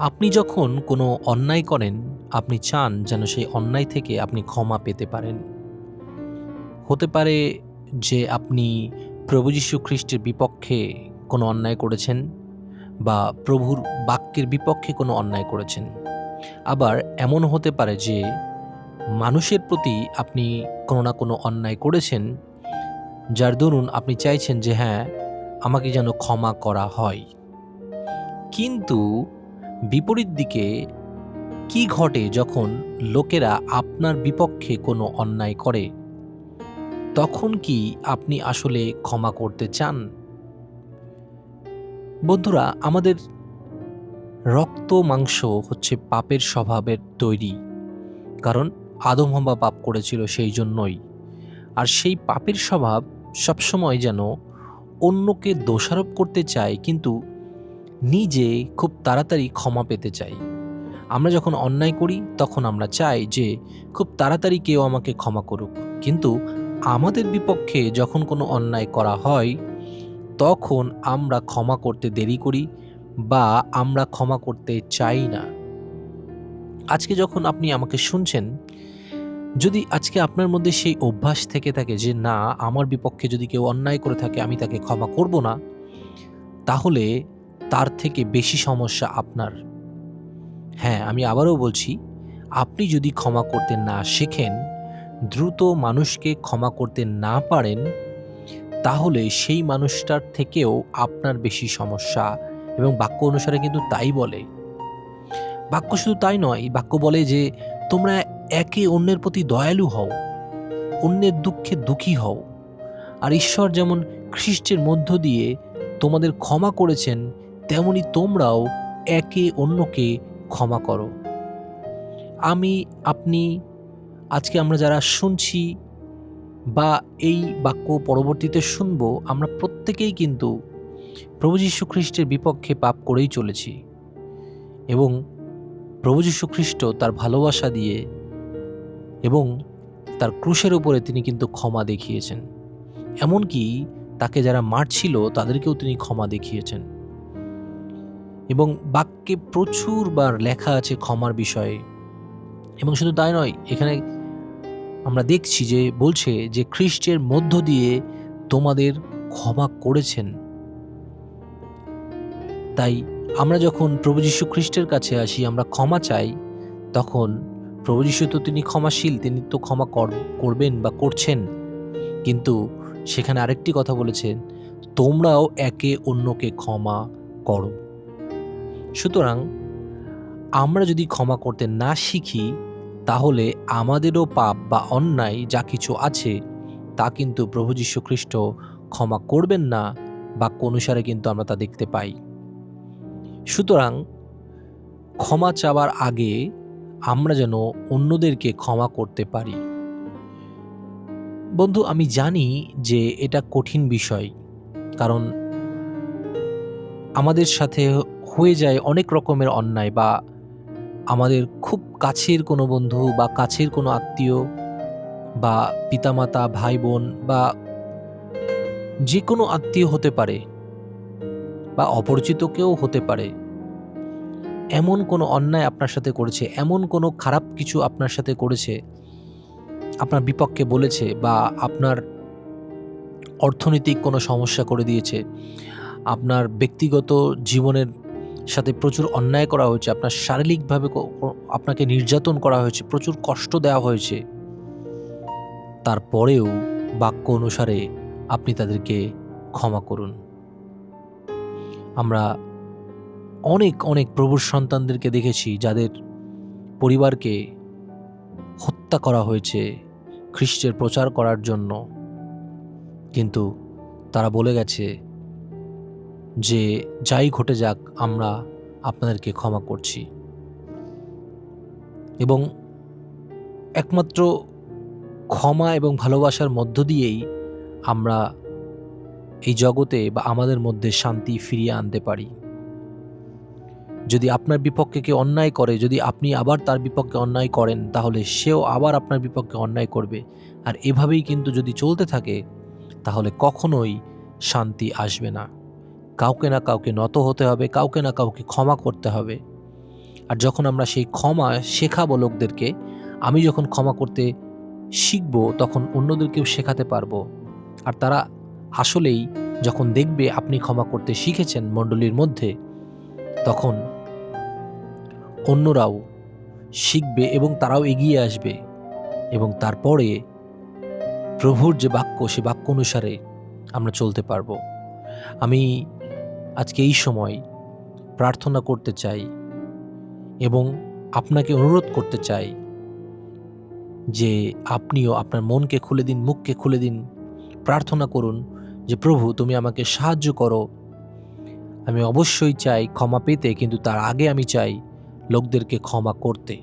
আপনি যখন কোনো অন্যায় করেন, আপনি চান যেন সেই অন্যায় থেকে আপনি ক্ষমা পেতে পারেন। হতে পারে যে আপনি প্রভু যীশু খ্রিস্টের বিপক্ষে কোনো অন্যায় করেছেন বা প্রভুর বাক্যের বিপক্ষে কোনো অন্যায় করেছেন। আবার এমন হতে পারে যে মানুষের প্রতি আপনি কোনো না কোনো অন্যায় করেছেন, যার দরুন আপনি চাইছেন যে হ্যাঁ আমাকে যেন ক্ষমা করা হয়। কিন্তু বিপরীত দিকে কি ঘটে যখন লোকেরা আপনার বিপক্ষে কোনো অন্যায় করে? তখন কি আপনি আসলে ক্ষমা করতে চান? বন্ধুরা, আমাদের রক্ত মাংস হচ্ছে পাপের স্বভাবের তৈরি, কারণ আদম পাপ করেছিল সেই জন্যই। আর সেই পাপের স্বভাব সবসময় যেন অন্যকে দোষারোপ করতে চায়, কিন্তু নিজে খুব তাড়াতাড়ি ক্ষমা পেতে চাই। আমরা যখন অন্যায় করি, তখন আমরা চাই যে খুব তাড়াতাড়ি কেউ আমাকে ক্ষমা করুক। কিন্তু আমাদের বিপক্ষে যখন কোনো অন্যায় করা হয়, তখন আমরা ক্ষমা করতে দেরি করি বা আমরা ক্ষমা করতে চাই না। আজকে যখন আপনি আমাকে শুনছেন, যদি আজকে আপনার মধ্যে সেই অভ্যাস থেকে থাকে যে না, আমার বিপক্ষে যদি কেউ অন্যায় করে থাকে, আমি তাকে ক্ষমা করব না, তাহলে তার থেকে বেশি সমস্যা আপনার। হ্যাঁ আমি আবারও বলছি, আপনি যদি ক্ষমা করতে না শেখেন, দ্রুত মানুষকে ক্ষমা করতে না পারেন, তাহলে সেই মানুষটার থেকেও আপনার বেশি সমস্যা এবং বাক্য অনুসারে কিন্তু তাই বলে। বাক্য শুধু তাই নয়, বাক্য বলে যে তোমরা একে অন্যের প্রতি দয়ালু হও, অন্যের দুঃখে দুঃখী হও। আর ঈশ্বর যেমন খ্রিস্টের মধ্য দিয়ে তোমাদের ক্ষমা করেছেন তেমনি তোমরাও একে অন্যকে ক্ষমা করো। আমি, আপনি, আজকে আমরা যারা শুনছি বা এই বাক্য পরবর্তীতে শুনব, আমরা প্রত্যেকেই কিন্তু প্রভু যীশু খ্রিস্টের বিপক্ষে পাপ করেই চলেছি এবং প্রভু যীশু খ্রিস্ট তার ভালোবাসা দিয়ে এবং তার ক্রুশের উপরে তিনি কিন্তু ক্ষমা দেখিয়েছেন। এমনকি তাকে যারা মারছিল, তাদেরকেও তিনি ক্ষমা দেখিয়েছেন। এবং বাক্যে প্রচুরবার লেখা আছে ক্ষমার বিষয়ে। এবং শুধু তাই নয়, এখানে আমরা দেখছি যে বলছে যে খ্রিস্টের মধ্য দিয়ে তোমাদের ক্ষমা করেছেন। তাই আমরা যখন প্রভু যীশু খ্রিস্টের কাছে আসি, আমরা ক্ষমা চাই, তখন প্রভু যীশু তো তিনি ক্ষমাশীল, তিনি তো ক্ষমা করবেন বা করছেন। কিন্তু সেখানে আরেকটি কথা বলেছেন, তোমরাও একে অন্যকে ক্ষমা করো। সুতরাং আমরা যদি ক্ষমা করতে না শিখি, তাহলে আমাদেরও পাপ বা অন্যায় যা কিছু আছে, তা কিন্তু প্রভু খ্রিস্ট ক্ষমা করবেন না বাক্য অনুসারে কিন্তু আমরা তা দেখতে পাই। সুতরাং ক্ষমা চাওয়ার আগে আমরা যেন অন্যদেরকে ক্ষমা করতে পারি। বন্ধু, আমি জানি যে এটা কঠিন বিষয়, কারণ আমাদের সাথে হয়ে যায় অনেক রকমের অন্যায় বা আমাদের খুব কাছের কোনো বন্ধু বা কাছের কোনো আত্মীয় বা পিতামাতা ভাই বোন বা যে কোনো আত্মীয় হতে পারে বা অপরিচিত কেউ হতে পারে। এমন কোনো অন্যায় আপনার সাথে করেছে, এমন কোনো খারাপ কিছু আপনার সাথে করেছে, আপনার বিপক্ষে বলেছে বা আপনার অর্থনৈতিক কোনো সমস্যা করে দিয়েছে, আপনার ব্যক্তিগত জীবনের সাথে প্রচুর অন্যায় করা হয়েছে, আপনার শারীরিকভাবে আপনাকে নির্যাতন করা হয়েছে, প্রচুর কষ্ট দেওয়া হয়েছে। তারপরেও বাক্য অনুসারে আপনি তাদেরকে ক্ষমা করুন। আমরা অনেক অনেক প্রভুর সন্তানদেরকে দেখেছি যাদের পরিবারকে হত্যা করা হয়েছে খ্রিস্টের প্রচার করার জন্য। কিন্তু তারা বলে গেছে যে যাই ঘটে যাক, আমরা আপনাদেরকে ক্ষমা করছি। এবং একমাত্র ক্ষমা এবং ভালোবাসার মধ্য দিয়েই আমরা এই জগতে বা আমাদের মধ্যে শান্তি ফিরিয়ে আনতে পারি। যদি আপনার বিপক্ষে কেউ অন্যায় করে, যদি আপনি আবার তার বিপক্ষে অন্যায় করেন, তাহলে সেও আবার আপনার বিপক্ষে অন্যায় করবে। আর এভাবেই কিন্তু যদি চলতে থাকে, তাহলে কখনোই শান্তি আসবে না। কাউকে না কাউকে নত হতে হবে, কাউকে না কাউকে ক্ষমা করতে হবে। আর যখন আমরা সেই ক্ষমা শেখাবো লোকদেরকে, আমি যখন ক্ষমা করতে শিখব, তখন অন্যদেরকেও শেখাতে পারব। আর তারা আসলেই যখন দেখবে আপনি ক্ষমা করতে শিখেছেন মণ্ডলীর মধ্যে, তখন অন্যরাও শিখবে এবং তারাও এগিয়ে আসবে। এবং তারপরে প্রভুর যে বাক্য, সে বাক্য অনুসারে আমরা চলতে পারব। আমি আজকে এই সময় প্রার্থনা করতে চাই এবং আপনাকে অনুরোধ করতে চাই যে আপনিও আপনার মনকে খুলে দিন, মুখকে খুলে দিন। প্রার্থনা করুন যে, প্রভু, তুমি আমাকে সাহায্য করো। আমি অবশ্যই চাই ক্ষমা পেতে, কিন্তু তার আগে আমি চাই লোকদেরকে ক্ষমা করতে।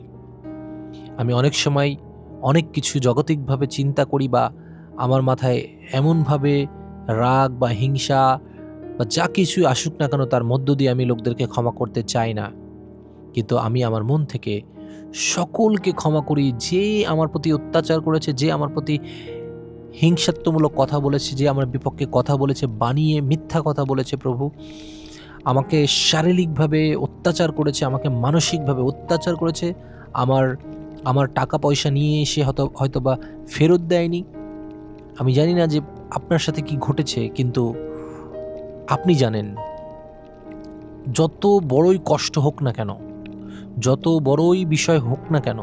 আমি অনেক সময় অনেক কিছু জগতিকভাবে চিন্তা করি বা আমার মাথায় এমনভাবে রাগ বা হিংসা বা যা কিছুই আসুক না কেন, তার মধ্য দিয়ে আমি লোকদেরকে ক্ষমা করতে চাই না। কিন্তু আমি আমার মন থেকে সকলকে ক্ষমা করি, যে আমার প্রতি অত্যাচার করেছে, যে আমার প্রতি হিংসাত্মমূলক কথা বলেছে, যে আমার বিপক্ষে কথা বলেছে, বানিয়ে মিথ্যা কথা বলেছে প্রভু। আমাকে শারীরিকভাবে অত্যাচার করেছে, আমাকে মানসিকভাবে অত্যাচার করেছে। আমার আমার টাকা পয়সা নিয়ে এসে হয়তো হয়তো বা ফেরত দেয়নি। আমি জানি না যে আপনার সাথে কি ঘটেছে, কিন্তু আপনি জানেন, যত বড়ই কষ্ট হোক না কেন, যত বড়ই বিষয় হোক না কেন,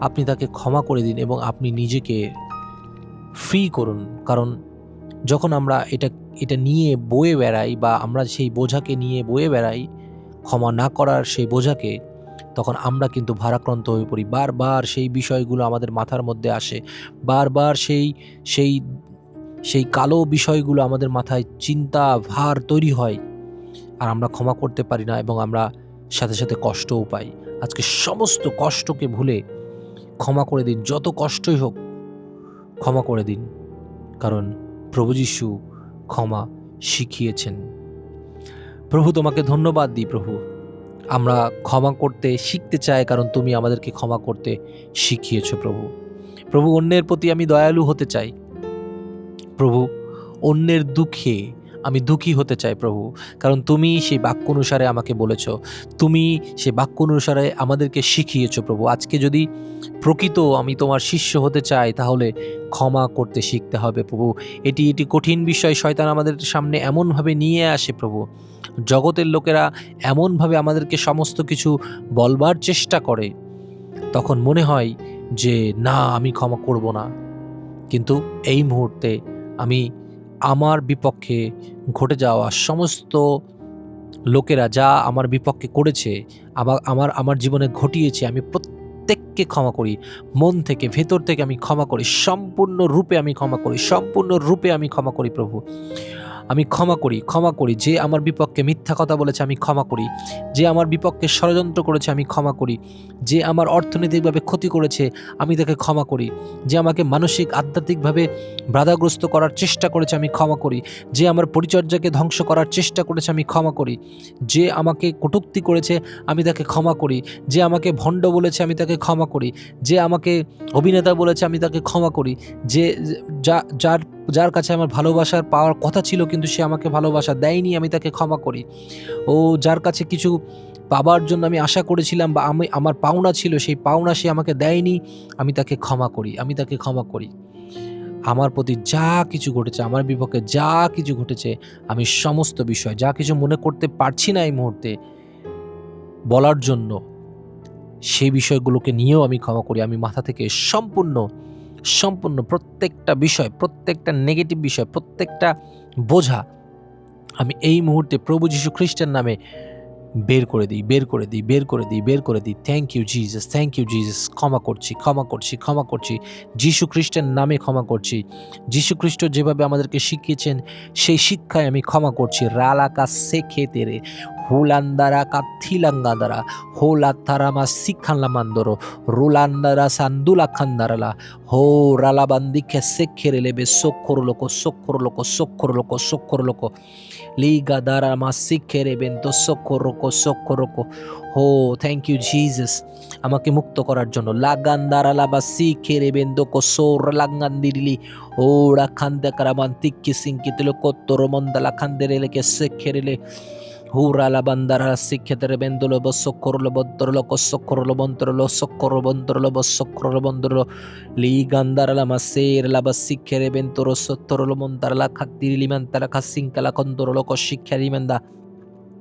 আপনি তাকে ক্ষমা করে দিন এবং আপনি নিজেকে ফ্রি করুন। কারণ যখন আমরা এটা এটা নিয়ে বয়ে বেড়াই বা আমরা সেই বোঝাকে নিয়ে বয়ে বেড়াই, ক্ষমা না করার সেই বোঝাকে, তখন আমরা কিন্তু ভারাক্রান্ত হয়ে পড়ি। বারবার সেই বিষয়গুলো আমাদের মাথার মধ্যে আসে। বারবার সেই সেই সেই কালো বিষয়গুলো আমাদের মাথায় চিন্তা, ভার তৈরি হয় আর আমরা ক্ষমা করতে পারি না এবং আমরা সাথে সাথে কষ্টও পাই। আজকে সমস্ত কষ্টকে ভুলে ক্ষমা করে দিন, যত কষ্টই হোক ক্ষমা করে দিন। কারণ প্রভু যিশু ক্ষমা শিখিয়েছেন। প্রভু, তোমাকে ধন্যবাদ দিই প্রভু। আমরা ক্ষমা করতে শিখতে চাই, কারণ তুমি আমাদেরকে ক্ষমা করতে শিখিয়েছ প্রভু। প্রভু, অন্যের প্রতি আমি দয়ালু হতে চাই। প্রভু, অন্যের দুঃখে আমি দুঃখী হতে চাই প্রভু, কারণ তুমি সেই বাক্য অনুসারে আমাকে বলেছ। তুমি সেই বাক্য অনুসারে আমাদেরকে শিখিয়েছ প্রভু। আজকে যদি প্রকৃত আমি তোমার শিষ্য হতে চাই, তাহলে ক্ষমা করতে শিখতে হবে প্রভু। এটি এটি কঠিন বিষয়, শয়তান আমাদের সামনে এমনভাবে নিয়ে আসে প্রভু। জগতের লোকেরা এমনভাবে আমাদেরকে সমস্ত কিছু বলবার চেষ্টা করে। তখন মনে হয় যে, না, আমি ক্ষমা করব না। কিন্তু এই মুহূর্তে আমি আমার বিপক্ষে ঘটে যাওয়া সমস্ত লোকেরা যা আমার বিপক্ষে করেছে আমার আমার আমার জীবনে ঘটিয়েছে, আমি প্রত্যেককে ক্ষমা করি। মন থেকে, ভেতর থেকে আমি ক্ষমা করি। সম্পূর্ণ রূপে আমি ক্ষমা করি। সম্পূর্ণ রূপে আমি ক্ষমা করি প্রভু। আমি ক্ষমা করি ক্ষমা করি। যে আমার বিপক্ষে মিথ্যা কথা বলেছে, আমি ক্ষমা করি। যে আমার বিপক্ষে ষড়যন্ত্র করেছে, আমি ক্ষমা করি। যে আমার অর্থনৈতিকভাবে ক্ষতি করেছে, আমি তাকে ক্ষমা করি। যে আমাকে মানসিক, আধ্যাত্মিকভাবে বাধাগ্রস্ত করার চেষ্টা করেছে, আমি ক্ষমা করি। যে আমার পরিচর্যাকে ধ্বংস করার চেষ্টা করেছে, আমি ক্ষমা করি। যে আমাকে কটূক্তি করেছে, আমি তাকে ক্ষমা করি। যে আমাকে ভণ্ড বলেছে, আমি তাকে ক্ষমা করি। যে আমাকে অভিনেতা বলেছে, আমি তাকে ক্ষমা করি। যে যা, যার যার কাছে আমার ভালোবাসার পাওয়ার কথা ছিল, কিন্তু সে আমাকে ভালোবাসা দেয়নি, আমি তাকে ক্ষমা করি। ও যার কাছে কিছু পাবার জন্য আমি আশা করেছিলাম বা আমি, আমার পাওনা ছিল, সেই পাওনা সে আমাকে দেয়নি, আমি তাকে ক্ষমা করি, আমি তাকে ক্ষমা করি। আমার প্রতি যা কিছু ঘটেছে, আমার বিপক্ষে যা কিছু ঘটেছে, আমি সমস্ত বিষয়, যা কিছু মনে করতে পারছি না এই মুহূর্তে, বলার জন্য, সেই বিষয়গুলোকে নিয়েও আমি ক্ষমা করি। আমি মাথা থেকে সম্পূর্ণ সম্পূর্ণ প্রত্যেকটা বিষয়, প্রত্যেকটা নেগেটিভ বিষয়, প্রত্যেকটা বোঝা। আমি এই মুহূর্তে প্রভু যীশু খ্রিস্টের নামে বের করে দিই, বের করে দিই, বের করে দিই, বের করে দিই। Thank you Jesus thank you Jesus ক্ষমা করছি ক্ষমা করছি ক্ষমা করছি। যীশু খ্রিস্টের নামে ক্ষমা করছি। যীশু খ্রিস্ট যেভাবে আমাদেরকে শিখিয়েছেন, সেই শিক্ষায় আমি ক্ষমা করছি। রালাকা শেখে তেরে। হুলান্দারা কাথিলাঙ্গাদারা হোলা তারামা শিক্ষানলামান্দরো রুলান্দারা সান্দুলা খান্দারালা হো রালাবান্দিকে শেখেরে লেবে সক্ষর লোক সক্ষর লোক সক্ষর লোক সক্ষর লোক লিগা দ্বারা মা শিখেরে বেন্ত সক্ষর লোক সক্ষর লোক হো থ্যাংক ইউ জিজাস আমাকে মুক্ত করার জন্য লাগান দ্বারা লাবা শিখেরে বেন্দ কো সোর লাগান দিলি ও রাখান্দে কারামান তিক্কি সিংকি তিলো কত্তর মন্দালা খান্দেরে লেকে শেখেরে লে হুরালা বান্দারা শিক্ষেতের বেন্দুল বসক্করল বদ্রল কসক্করল বন্তরল সক্কর বন্তরল বসক্করল বন্দরল লি গান্দারালা মাসের লাবা শিক্ষেরে বেন্তর সত্তরল মন্তারলা খাত্তির লিমান্তারা খাসিংকালা কন্দরল কশিক্ষারিমেন্দা libandorolo ulata karanama sikala mantaralama sunkatarala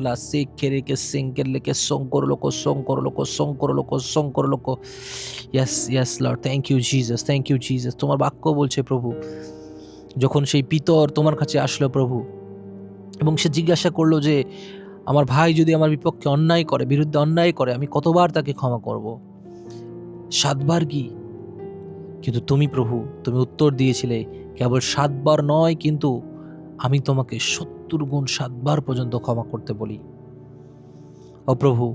লা সে খেরে কে সেঙ্কের লেকে শঙ্কর লোক শঙ্কর লোক শঙ্কর লোক শঙ্কর লোক। Yes yes Lord thank you Jesus thank you Jesus তোমার বাক্য বলছে প্রভু, যখন সেই পিতর তোমার কাছে আসলো প্রভু, এবং সে জিজ্ঞাসা করল যে, আমার ভাই যদি আমার বিপক্ষে অন্যায় করে, বিরুদ্ধে অন্যায় করে, আমি কতবার তাকে ক্ষমা করব? সাতবার কি কিন্তু তুমি প্রভু, তুমি উত্তর দিয়েছিলে, কেবল সাতবার নয়, কিন্তু আমি তোমাকে সত্তর গুণ সাতবার পর্যন্ত ক্ষমা করতে বলি। ও প্রভু,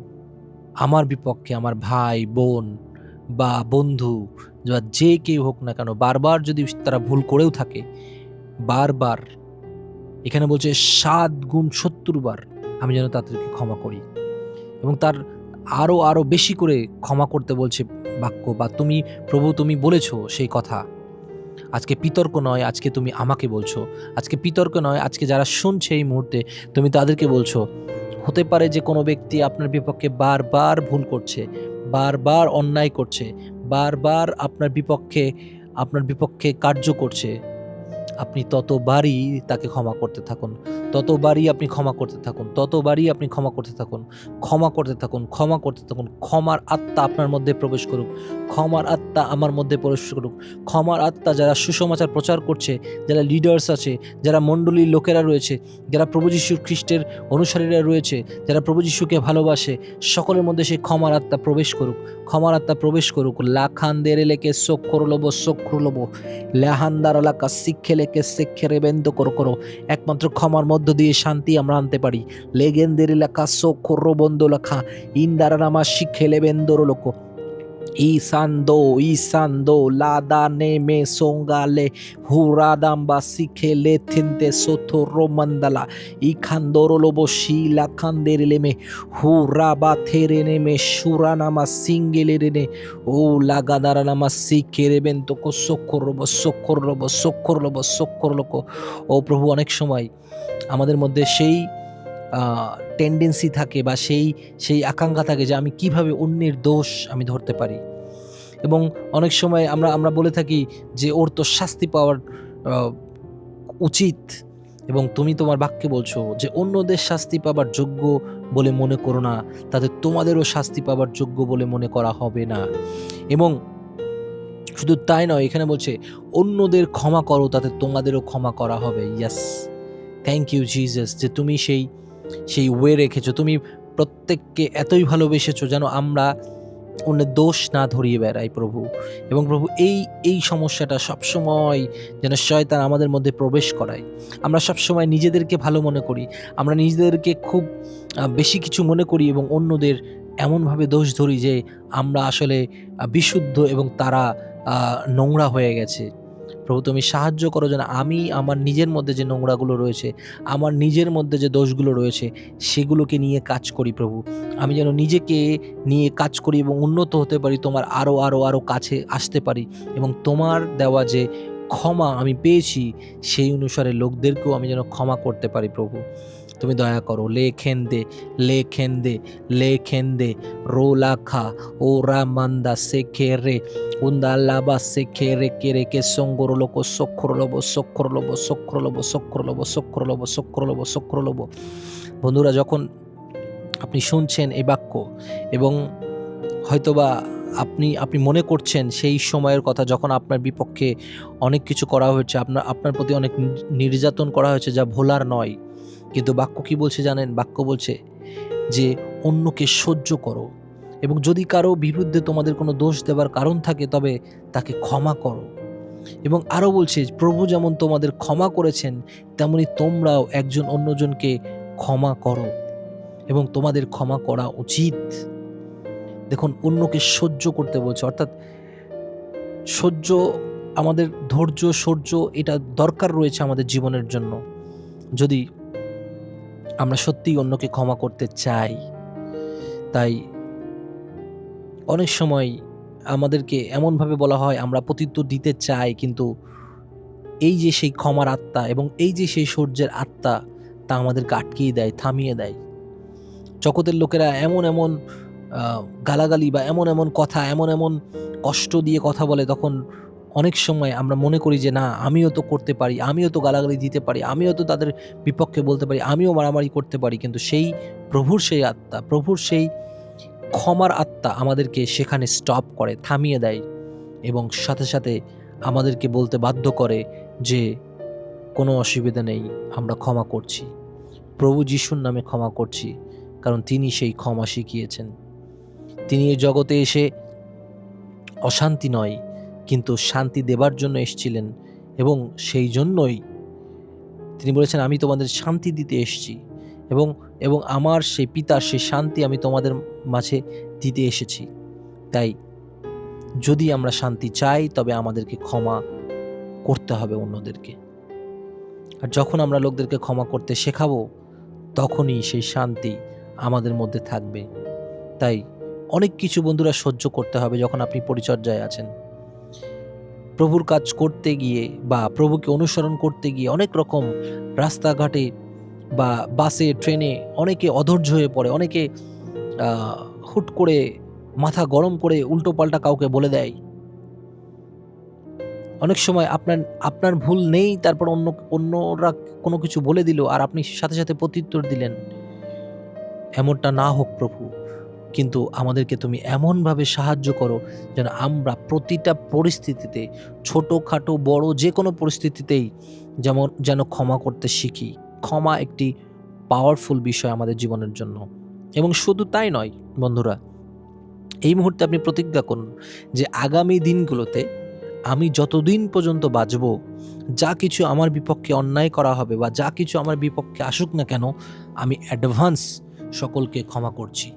আমার বিপক্ষে আমার ভাই, বোন বা বন্ধু বা যে কেউ হোক না কেন, বারবার যদি তারা ভুল করেও থাকে, বারবার, এখানে বলছে সাত গুণ সত্তর বার আমি যেন তাদেরকে ক্ষমা করি। এবং তার আরও আরও বেশি করে ক্ষমা করতে বলছে বাক্য, বা তুমি, প্রভু তুমি বলেছ সেই কথা। আজকে বিতর্ক নয়, আজকে তুমি আমাকে বলছো। আজকে বিতর্ক নয়, আজকে যারা শুনছে এই মুহূর্তে, তুমি তাদেরকে বলছো। হতে পারে যে কোনো ব্যক্তি আপনার বিপক্ষে বারবার ভুল করছে, বারবার অন্যায় করছে, বারবার আপনার বিপক্ষে আপনার বিপক্ষে কার্য করছে। আপনি ততবারই তাকে ক্ষমা করতে থাকুন। ততবারই আপনি ক্ষমা করতে থাকুন। ততবারই আপনি ক্ষমা করতে থাকুন। ক্ষমা করতে থাকুন। ক্ষমা করতে থাকুন। ক্ষমার আত্মা আপনার মধ্যে প্রবেশ করুক। ক্ষমার আত্মা আমার মধ্যে প্রবেশ করুক। ক্ষমার আত্মা যারা সুসমাচার প্রচার করছে, যারা লিডার্স আছে, যারা মণ্ডলীর লোকেরা রয়েছে, যারা প্রভু যীশু খ্রিস্টের অনুসারীরা রয়েছে, যারা প্রভু যীশুকে ভালোবাসে, সকলের মধ্যে সেই ক্ষমার আত্মা প্রবেশ করুক। ক্ষমার আত্মা প্রবেশ করুক। লাখান দের লেকে শোক করলবো শোক করলবো লেহান্দার এলাকা শিক্ষে লেকে শিক্ষে বেন্দ করো করো। একমাত্র ক্ষমার মধ্য দিয়ে শান্তি আমরা আনতে পারি। লেগেন্দের এলাকা সক্ষর করো বন্ধ লেখা ইন্দারা নামা শিখে লেবেন্দর লোক। ইসান্দো ইসান্দো লাদা নেমে সোঙ্গালে হুরাদাম্বা শিখে লে থিনতে সোথো রোমান্দালা ইখান্দোর লোবো শিলা খান্দের লেমে হুরাবা থেরে নেমে সুরানামা সিঙ্গেলে রেনে ও লাগাদারা নামা শিখে রেবেন তো কো সক্ষর রব সক্ষর রব সক্ষর রব সক্ষর লোক ও প্রভু অনেক সময় আমাদের মধ্যে সেই টেন্ডেন্সি থাকে বা সেই সেই আকাঙ্ক্ষা থাকে যে আমি কীভাবে অন্যের দোষ আমি ধরতে পারি। এবং অনেক সময় আমরা আমরা বলে থাকি যে ওর তো শাস্তি পাওয়ার উচিত। এবং তুমি তোমার বাক্যে বলছো যে অন্যদের শাস্তি পাবার যোগ্য বলে মনে করো না, তাতে তোমাদেরও শাস্তি পাবার যোগ্য বলে মনে করা হবে না। এবং শুধু তাই নয়, এখানে বলছে অন্যদের ক্ষমা করো, তাতে তোমাদেরও ক্ষমা করা হবে। ইয়াস থ্যাংক ইউ জিজাস যে তুমি সেই সেই ওয়ে রেখেছো। তুমি প্রত্যেককে এতই ভালোবেসেছো যেন আমরা অন্যের দোষ না ধরিয়ে বেড়াই প্রভু। এবং প্রভু, এই এই সমস্যাটা সবসময় যেন শয়তান আমাদের মধ্যে প্রবেশ করায়। আমরা সবসময় নিজেদেরকে ভালো মনে করি। আমরা নিজেদেরকে খুব বেশি কিছু মনে করি এবং অন্যদের এমনভাবে দোষ ধরি যে আমরা আসলে বিশুদ্ধ এবং তারা নোংরা হয়ে গেছে। প্রভু, তুমি সাহায্য করো যেন আমি আমার নিজের মধ্যে যে নোংরাগুলো রয়েছে, আমার নিজের মধ্যে যে দোষগুলো রয়েছে, সেগুলোকে নিয়ে কাজ করি প্রভু। আমি যেন নিজেকে নিয়ে কাজ করি এবং উন্নত হতে পারি, তোমার আরও আরও আরও কাছে আসতে পারি এবং তোমার দেওয়া যে ক্ষমা আমি পেয়েছি, সেই অনুসারে লোকদেরকেও আমি যেন ক্ষমা করতে পারি প্রভু। তুমি দয়া করো, লেখেন দে লেখেন দে লেখেন দে। রো লাখা ও রা মান্দা শেখে রে, উন্দা লাবা শেখে রে, কে রে কে সঙ্গর লোক সক্ষর লব সক্ষর লব সক্ষর লব সক্ষর লব সক্ষর লব সক্ষর লব সক্ষর লব। বন্ধুরা, যখন আপনি শুনছেন এই বাক্য, এবং হয়তোবা আপনি আপনি মনে করছেন সেই সময়ের কথা, যখন আপনার বিপক্ষে অনেক কিছু করা হয়েছে, আপনার আপনার প্রতি অনেক নির্যাতন করা হয়েছে, যা ভোলার নয় কিন্তু বাক্য কি বলছে জানেন? বাক্য বলছে যে, অন্যকে সহ্য করো এবং যদি কারও বিরুদ্ধে তোমাদের কোনো দোষ দেবার কারণ থাকে, তবে তাকে ক্ষমা করো। এবং আরও বলছে, প্রভু যেমন তোমাদের ক্ষমা করেছেন, তেমনি তোমরাও একজন অন্যজনকে ক্ষমা করো এবং তোমাদের ক্ষমা করা উচিত। দেখুন, অন্যকে সহ্য করতে বলছে, অর্থাৎ সহ্য আমাদের ধৈর্য, সহ্য, এটা দরকার রয়েছে আমাদের জীবনের জন্য। যদি আমরা সত্যিই অন্যকে ক্ষমা করতে চাই। তাই অনেক সময় আমাদেরকে এমনভাবে বলা হয়, আমরা প্রত্যুত্তর দিতে চাই, কিন্তু এই যে সেই ক্ষমার আত্মা এবং এই যে সেই সূর্যের আত্মা, তা আমাদেরকে আটকিয়ে দেয়, থামিয়ে দেয়। জগতের লোকেরা এমন এমন গালাগালি বা এমন এমন কথা, এমন এমন কষ্ট দিয়ে কথা বলে, তখন অনেক সময় আমরা মনে করি যে, না, আমিও তো করতে পারি, আমিও তো গালাগালি দিতে পারি, আমিও তো তাদের বিপক্ষে বলতে পারি, আমিও মারামারি করতে পারি। কিন্তু সেই প্রভুর সেই আত্মা, প্রভুর সেই ক্ষমার আত্মা আমাদেরকে সেখানে স্টপ করে, থামিয়ে দেয় এবং সাথে সাথে আমাদেরকে বলতে বাধ্য করে যে, কোনো অসুবিধা নেই, আমরা ক্ষমা করছি। প্রভু যিশুর নামে ক্ষমা করছি, কারণ তিনি সেই ক্ষমা শিখিয়েছেন। তিনি এই জগতে এসে অশান্তি নয় কিন্তু শান্তি দেবার জন্য এসেছিলেন এবং সেই জন্যই তিনি বলেছেন, আমি তোমাদের শান্তি দিতে এসেছি এবং এবং আমার সেই পিতার সেই শান্তি আমি তোমাদের মাঝে দিতে এসেছি। তাই যদি আমরা শান্তি চাই, তবে আমাদেরকে ক্ষমা করতে হবে অন্যদেরকে। আর যখন আমরা লোকদেরকে ক্ষমা করতে শেখাবো, তখনই সেই শান্তি আমাদের মধ্যে থাকবে। তাই অনেক কিছু বন্ধুরা সহ্য করতে হবে যখন আপনি পরিচর্যায় আছেন। প্রভুর কাজ করতে গিয়ে বা প্রভুকে অনুসরণ করতে গিয়ে অনেক রকম রাস্তাঘাটে বা বাসে, ট্রেনে অনেকে অধৈর্য হয়ে পড়ে, অনেকে হুট করে মাথা গরম করে উল্টো পাল্টা কাউকে বলে দেয়। অনেক সময় আপনার আপনার ভুল নেই, তারপর অন্য, অন্যরা কোনো কিছু বলে দিল আর আপনি সাথে সাথে প্রত্যুত্তর দিলেন। এমনটা না হোক প্রভু। কিন্তু আমাদেরকে তুমি এমনভাবে সাহায্য করো যেন আমরা প্রতিটা পরিস্থিতিতে, ছোটোখাটো, বড় যে কোনো পরিস্থিতিতেই যেমন যেন ক্ষমা করতে শিখি। ক্ষমা একটি পাওয়ারফুল বিষয় আমাদের জীবনের জন্য। এবং শুধু তাই নয়, বন্ধুরা, এই মুহূর্তে আপনি প্রতিজ্ঞা করুন যে আগামী দিনগুলোতে আমি যতদিন পর্যন্ত বাঁচব, যা কিছু আমার বিপক্ষে অন্যায় করা হবে বা যা কিছু আমার বিপক্ষে আসুক না কেন, আমি অ্যাডভান্স সকলকে ক্ষমা করছি।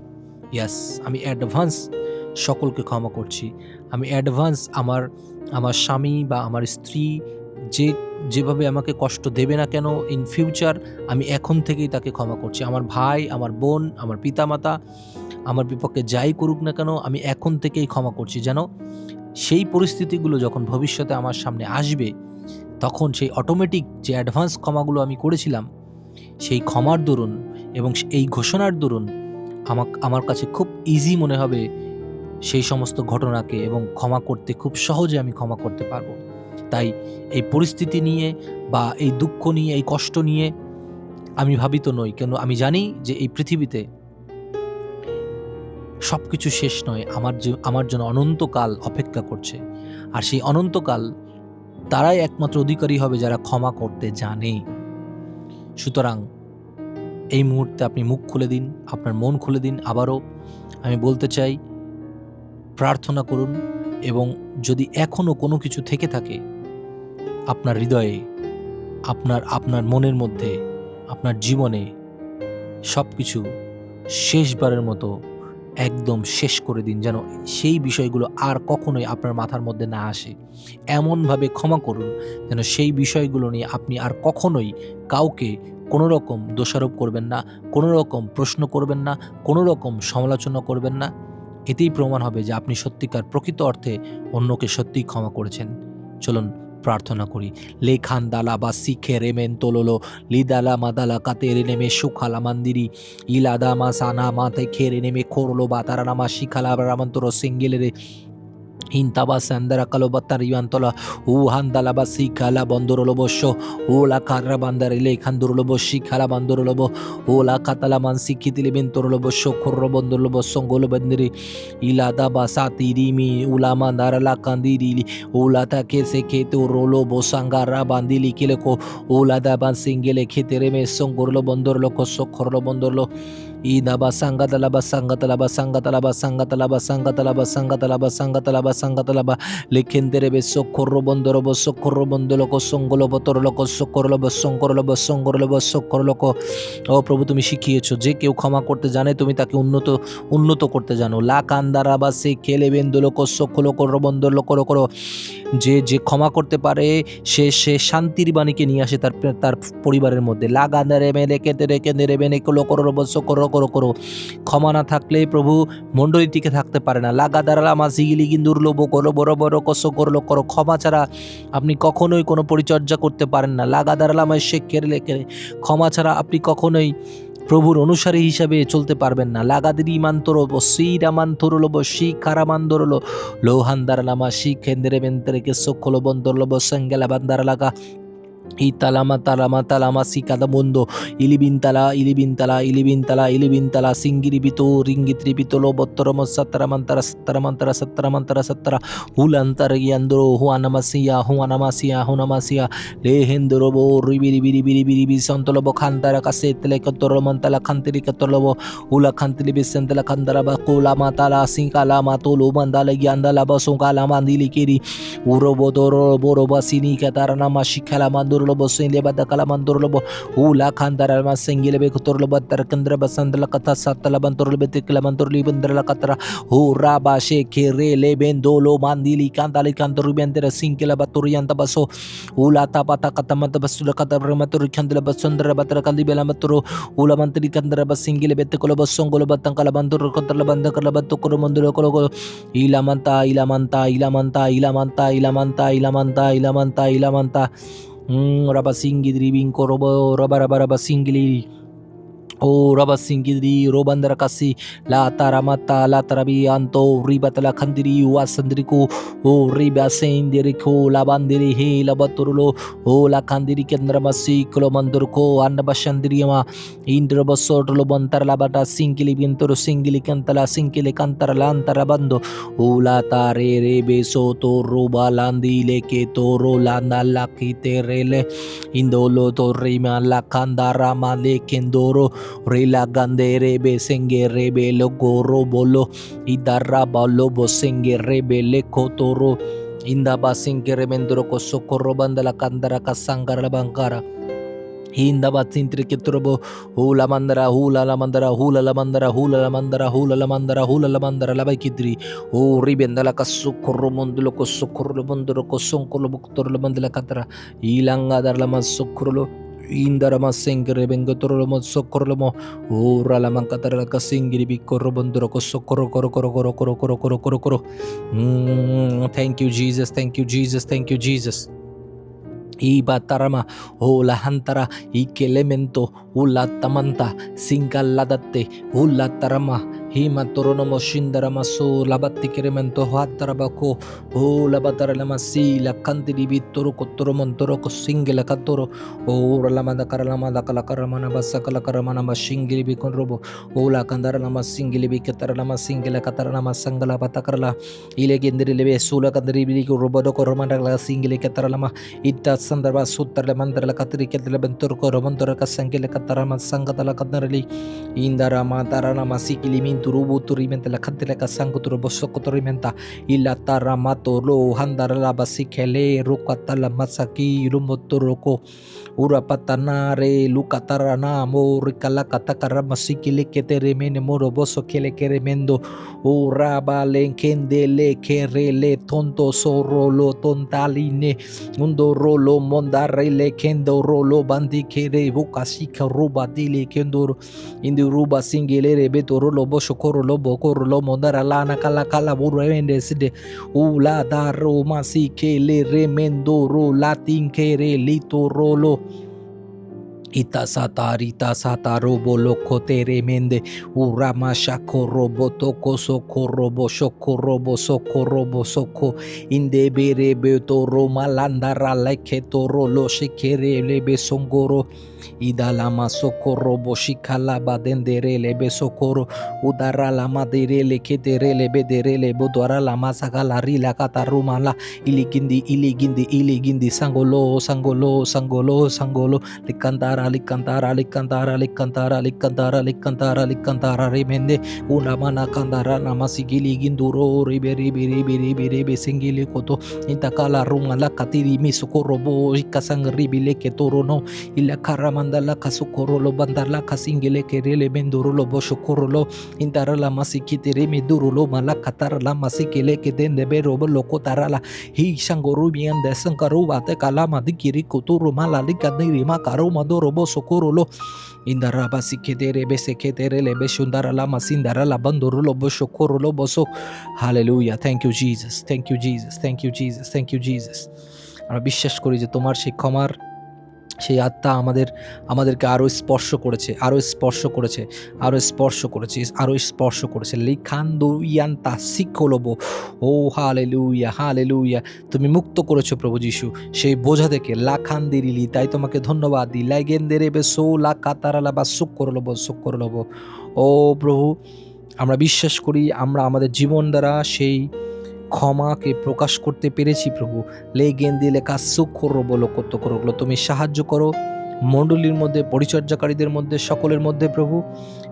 ইয়াস আমি অ্যাডভান্স সকলকে ক্ষমা করছি। আমি অ্যাডভান্স আমার আমার স্বামী বা আমার স্ত্রী যে, যেভাবে আমাকে কষ্ট দেবে না কেন ইন ফিউচার আমি এখন থেকেই তাকে ক্ষমা করছি। আমার ভাই, আমার বোন, আমার পিতামাতা, আমার বিপক্ষে যাই করুক না কেন, আমি এখন থেকেই ক্ষমা করছি। যেন সেই পরিস্থিতিগুলো যখন ভবিষ্যতে আমার সামনে আসবে, তখন সেই অটোমেটিক যে অ্যাডভান্স ক্ষমাগুলো আমি করেছিলাম, সেই ক্ষমার দরুন এবং এই ঘোষণার দরুন আমার আমার কাছে খুব ইজি মনে হবে সেই সমস্ত ঘটনাকে এবং ক্ষমা করতে, খুব সহজে আমি ক্ষমা করতে পারব। তাই এই পরিস্থিতি নিয়ে বা এই দুঃখ নিয়ে, এই কষ্ট নিয়ে আমি ভাবিত নই। কেন আমি জানি যে এই পৃথিবীতে সব কিছু শেষ নয়। আমার যে, আমার জন্য অনন্তকাল অপেক্ষা করছে। আর সেই অনন্তকাল তারাই একমাত্র অধিকারী হবে যারা ক্ষমা করতে জানে। সুতরাং এই মুহূর্তে আপনি মুখ খুলে দিন, আপনার মন খুলে দিন আবারও। আমি বলতে চাই, প্রার্থনা করুন এবং যদি এখনও কোনো কিছু থেকে থাকে, আপনার হৃদয়ে, আপনার আপনার মনের মধ্যে, আপনার জীবনে সব কিছু শেষবারের মতো একদম শেষ করে দিন যেন সেই বিষয়গুলো আর কখনোই আপনার মাথার মধ্যে না আসে। এমনভাবে ক্ষমা করুন যেন সেই বিষয়গুলো নিয়ে আপনি আর কখনোই কাউকে কোনো রকম দোষারোপ করবেন না কোনো রকম প্রশ্ন করবেন না কোনো রকম সমালোচনা করবেন না। এতেই প্রমাণ হবে যে আপনি সত্যিকার প্রকৃত অর্থে অন্যকে সত্যিই ক্ষমা করেছেন। চলুন প্রার্থনা করি। লেখান দালা বা শিখে রেমেন তোললো লিদালা মাদালা কাতে রেনেমে সুখালা মান্দিরি ইলাদা মা সানা মাতে খেরে নেমে খোরলো বা তারা নামা শিখালা রামন্তর সিঙ্গেলেরে হিন্তাবা স্যান্দারা কালো বাত্তার ইয়ান্তলা উ হান্দালা বা শিখালা বন্দরলো বস্য ও লা কাররা বান্দার ইলে খান্দুরলো বসি খালা বান্দরলো ব ও লা কাতালা মান শিখিতিলে বেন্তরলো বস্য খোর্র বন্দরলো বসঙ্গলো বন্দিরি, ইলাদা বা সাতি রিমি উলামা দারালা কান্দিরিলি ওলা তাকে সে খেতে রোলো বোসাঙ্গারা বান্দিলি কিলে কো ওলা দা বান সিঙ্গেলে খেতে রে মে সঙ্গরলো বন্দরলো প্রভু তুমি শিখিয়েছো যে কেউ ক্ষমা করতে জানে তুমি তাকে উন্নত উন্নত করতে জানো যে যে ক্ষমা করতে পারে সে সে শান্তির বাণীকে নিয়ে আসে তার তার পরিবারের মধ্যে লাগান্দারে মেলে কেতে রেখে নেড়ে বেনে কলো করো রবস্য করো করো করো। ক্ষমা না থাকলে প্রভু মণ্ডলী টিকে থাকতে পারে না। লাগাদারা মা জিগিলি গিন্দুর লোবো করো, বড় বড় কস করল, করো। ক্ষমা ছাড়া আপনি কখনোই কোনো পরিচর্যা করতে পারেন না। লাগাদারালা আমায় শেখ কেড়ে। লেখে ক্ষমা ছাড়া আপনি কখনোই প্রভুর অনুসারী হিসাবে চলতে পারবেন না। লাগাদিরি মান্তরব শ্রীরা মান্তরলব শি কারামান্দরলো লোহান্দারালামা শি কেন্দ্রে বেন্দ্রেকে সক্ষল বন্দরলব সঙ্গেলা বান্দারালাগা ইতালামা তালামা সি কাদাবন্দ ইলিবিনতালা ইলিবিনতালা ইলিবিনতালা ইলিবিনতালা সিঙ্গিরিবিত রিঙ্গিত্রিবিতল বত্তরমসাত্তারামান্তারা সত্তারামান্তারা সত্তারামান্তারা সত্তারা হুলান্তার ইয়ান্দর হুয়ানামাসিয়া হুয়ানামাসিয়া হুনামাসিয়া লে হেন্দরব রিবিরিবিরিবিরিবিরিবি সন্তলব খান্তারা কাছে তেলে কত্তরমন্তালা খান্তিরি কত্তলব হুলা খান্তিলিবি সেন্তলা খান্তারা বা কোলামা তালা সিঙ্কালামা তোলো মান্দালা গিয়ান্দালা বা সোঙ্কালামা দিলিকেরি উরব দরব রবা সিনি কাতারানামা শিখালামা দর sinde bada kala mandurlobo ula khandara ma sengile be kuturlo badar kendra basandla kata satala banturlo be tikla manturli bandra katra ura ba she kere le bendolo mandili kandali kantoru bendera sinkila baturianta baso ula tapata kata mata basula kata ramaturu khandla basundra batra kaldi bela maturu ula mantri kandra basingile be tikolo basongolo batang kala bandur kontra banda kala batukuru manduro kolo ilamanta ilamanta ilamanta ilamanta ilamanta ilamanta ilamanta ilamanta Mm, raba singi dribin korobo Mm, rabasingidribinko robo robarabarabasingileri. ओ रिंग रो बंदर कसी ला तारा मता ला तरबी अंतो रिबत ला खंदिरी वा संदिरी को ओ रिबा से इंदिरी को ला बंदिरी ही ला बतुरलो ओ ला खंदिरी के अंदर मसी कलो मंदुर को अन्न बशंदिरी मा इंद्र बसोट लो बंतर ला बटा सिंगिली बिंतुर सिंगिली कंतला सिंगिली कंतर ला अंतर बंदो ओ ला तारे रे बेसो तो रोबा लांदी ले के तो रो ला ना ला की तेरे ले इंदोलो तो रिमा ला खंदारा मा ले केंदोरो Rila gande rebe senge rebe lo goro bolo idarra balo bosenge rebe le kotoro inda basenge remendro ko socorro banda la candara kasangara la bankara ಹಿಂದಬಾತ್ ಸಿಂತ್ರಿಕೆ ತುರುಬು ಹೂಲ Mandara ಹೂಲ ಲಮಂದರ ಹೂಲ ಲಮಂದರ ಹೂಲ ಲಮಂದರ ಹೂಲ ಲಮಂದರ ಹೂಲ ಲಮಂದರ ಲಬಕಿದ್ರಿ ಓ ರಿ ಬೆಂದಲ ಕಸ್ಸು ಕೊರ್ರು ಮುಂದುಲು ಕೊಸ್ಸು ಕೊರ್ರು ಮುಂದುರು ಕೊಸ್ಸು ಕೊರ್ಲು ಬುಕ್ ತೊರಲು ಬಂದಲ ಕತರ ಈ ಲಂಗಾದರ ಲಮ ಸುಕ್ಕುರುಲು indarama sengere bengotoromo socorromo ura la mancatara la casingiri bicorro bondoro socorro coro coro coro coro coro koro koro coro thank you jesus thank you jesus thank you jesus y batarama o la hantara y que elemento u la tamanta singaladate u la tarama hima torono mo shindara maso labatti keremento hattara bako o labatara lama si la kanti di bitoro kotoro montoro ko singela katoro o lama da kara lama da kala kara mana basa kala kara mana ma shingili bi kon robo o la kandara lama singili bi katara lama singela katara lama sangala batakara la ile gendiri lebe sula kandiri bi ko robo do ko romanda la singili katara lama itta sandarba sutter le mandara la katri ketele bentor ko romantora ka sangele katara ma sangatala kadarali indara ma tarana ma sikili min durubu turimenta la cantela casango turbosoco turimenta y la taramato lo la basikele rucata la masaki rumotoroko urapatanare lucatarana mo ricalaca tacarama sikile que teremene moroboso que le queremendo uraba le enkendele querele tonto zorro lo tontaline undo rolo mondarele kendo rolo bandi bandikere bucasica ruba dile kendo indiruba singilere beto rolo boso şokorolo bokorolo modara lana kala kala bu remendesi de ula da roma si kele remendo ro latin kere lito rolo Ita sata satarita satarobo loko teremende urama şakorobo toko sokorobo şokorobo sokorobo soko inde berebe toro malandara leke toro lo şekerele besongoro songoro idalama socorro boshikala badendere lebe socorro udara lama derele ke derele dere lebo dora lama sagalari la katarumala iligindi iligindi iligindi sangolo sangolo sangolo sangolo likantara likantara likantara likantara likantara likantara likantara rimende una mana kandara nama sigili ginduro ribe ribe ribe ribe ribe singili koto intakala rumala katiri mi socorro bo ikasang ribe leketoro no ilakara karamandala kasukorolo bandala kasingile kerele mendurolo boshokorolo intarala masikitire medurulo malakatarala masikile kedende berobo lokotarala hi shangorubian desankaru bate kalama dikiri kuturu malali kadiri makaro madoro bosokorolo indara basikedere besekedere lebe shundara lama sindara la bandurulo boshokorolo boso Hallelujah. Thank you, Jesus. Thank you, Jesus. Thank you, Jesus. Thank you, Jesus. আমরা বিশ্বাস করি যে তোমার সেই ক্ষমার সেই আত্মা আমাদের, আমাদেরকে আরও স্পর্শ করেছে, আরও স্পর্শ করেছে, আরও স্পর্শ করেছে, আরও স্পর্শ করেছে। লিখান লিখান্দু ইয়ান্তা শিক্ষলব ও হালে লুইয়া হালে লুইয়া তুমি মুক্ত করেছ প্রভু যিশু। সেই বোঝা থেকে লাখান দিরিলি তাই তোমাকে ধন্যবাদ দিই। লাইগেন দে রেবে সো লা কাতারালা বা সুখ করলব সুখ করলব ও প্রভু, আমরা বিশ্বাস করি আমরা আমাদের জীবন দ্বারা সেই ক্ষমাকে প্রকাশ করতে পেরেছি প্রভু। লে গেন্দি লেখা সুখর বলো কত করল তুমি সাহায্য করো। মণ্ডলীর মধ্যে, পরিচর্যাকারীদের মধ্যে, সকলের মধ্যে প্রভু।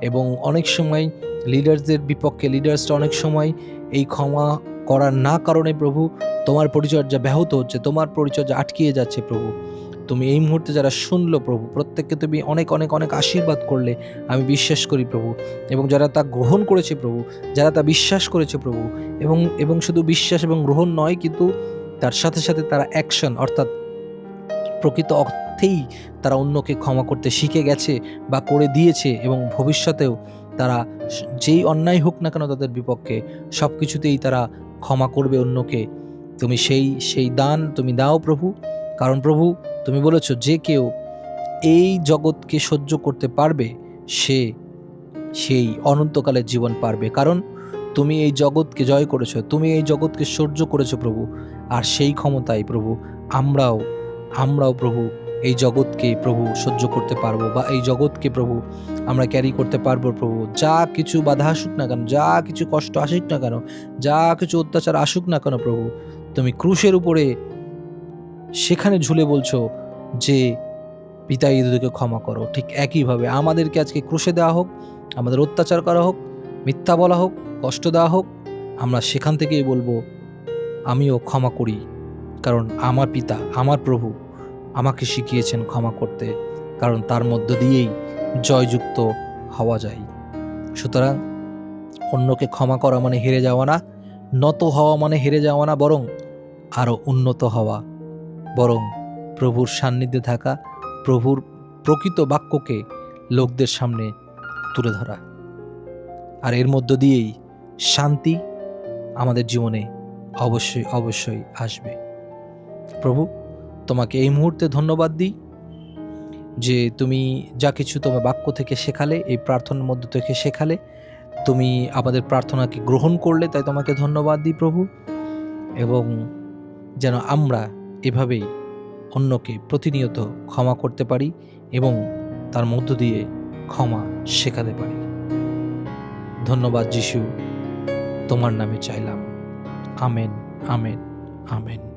এবং অনেক সময় লিডার্সদের বিপক্ষে, লিডার্সরা অনেক সময় এই ক্ষমা করার না কারণে প্রভু, তোমার পরিচর্যা ব্যাহত হচ্ছে, তোমার পরিচর্যা আটকিয়ে যাচ্ছে প্রভু। তুমি এই মুহূর্তে যারা শুনলো প্রভু, প্রত্যেককে তুমি অনেক অনেক অনেক আশীর্বাদ করলে, আমি বিশ্বাস করি প্রভু। এবং যারা তা গ্রহণ করেছে প্রভু, যারা তা বিশ্বাস করেছে প্রভু, এবং এবং শুধু বিশ্বাস এবং গ্রহণ নয়, কিন্তু তার সাথে সাথে তারা অ্যাকশন অর্থাৎ প্রকৃত অর্থেই তারা অন্যকে ক্ষমা করতে শিখে গেছে বা করে দিয়েছে, এবং ভবিষ্যতেও তারা যেই অন্যায় হোক না কেন তাদের বিপক্ষে সব কিছুতেই তারা ক্ষমা করবে অন্যকে। তুমি সেই সেই দান তুমি দাও প্রভু। কারণ প্রভু, তুমি বলেছ যে কেউ এই জগৎকে সহ্য করতে পারবে, সে সেই অনন্তকালের জীবন পারবে। কারণ তুমি এই জগৎকে জয় করেছ, তুমি এই জগৎকে সহ্য করেছ প্রভু, আর সেই ক্ষমতায় প্রভু, আমরাও আমরাও প্রভু এই জগৎকে প্রভু সহ্য করতে পারব বা এই জগৎকে প্রভু আমরা ক্যারি করতে পারব প্রভু। যা কিছু বাধা আসুক না কেন, যা কিছু কষ্ট আসুক না কেন, যা কিছু অত্যাচার আসুক না কেন প্রভু, তুমি ক্রুশের উপরে সেখানে ঝুলে বলছো যে, পিতা ইঁদুরকে ক্ষমা করো। ঠিক একইভাবে আমাদেরকে আজকে ক্রুশে দেওয়া হোক, আমাদের অত্যাচার করা হোক, মিথ্যা বলা হোক, কষ্ট দেওয়া হোক, আমরা সেখান থেকেই বলব, আমিও ক্ষমা করি। কারণ আমার পিতা, আমার প্রভু আমাকে শিখিয়েছেন ক্ষমা করতে, কারণ তার মধ্য দিয়েই জয়যুক্ত হওয়া যায়। সুতরাং অন্যকে ক্ষমা করা মানে হেরে যাওয়া না, নত হওয়া মানে হেরে যাওয়া না, বরং আরও উন্নত হওয়া বরং প্রভুর সান্নিধ্যে থাকা প্রভুর প্রকৃত বাক্যকে লোকদের সামনে তুলে ধরা। আর এর মধ্য দিয়েই শান্তি আমাদের জীবনে অবশ্যই অবশ্যই আসবে। প্রভু, তোমাকে এই মুহূর্তে ধন্যবাদ দিই যে তুমি যা কিছু তোমার বাক্য থেকে শেখালে, এই প্রার্থনার মধ্য থেকে শেখালে, তুমি আমাদের প্রার্থনাকে গ্রহণ করলে, তাই তোমাকে ধন্যবাদ দিই প্রভু। এবং যেন আমরা এভাবেই অন্যকে প্রতিনিয়ত ক্ষমা করতে পারি এবং তার মধ্য দিয়ে ক্ষমা শেখাতে পারি। ধন্যবাদ, যিশু। তোমার নামে চাইলাম। Amen amen amen.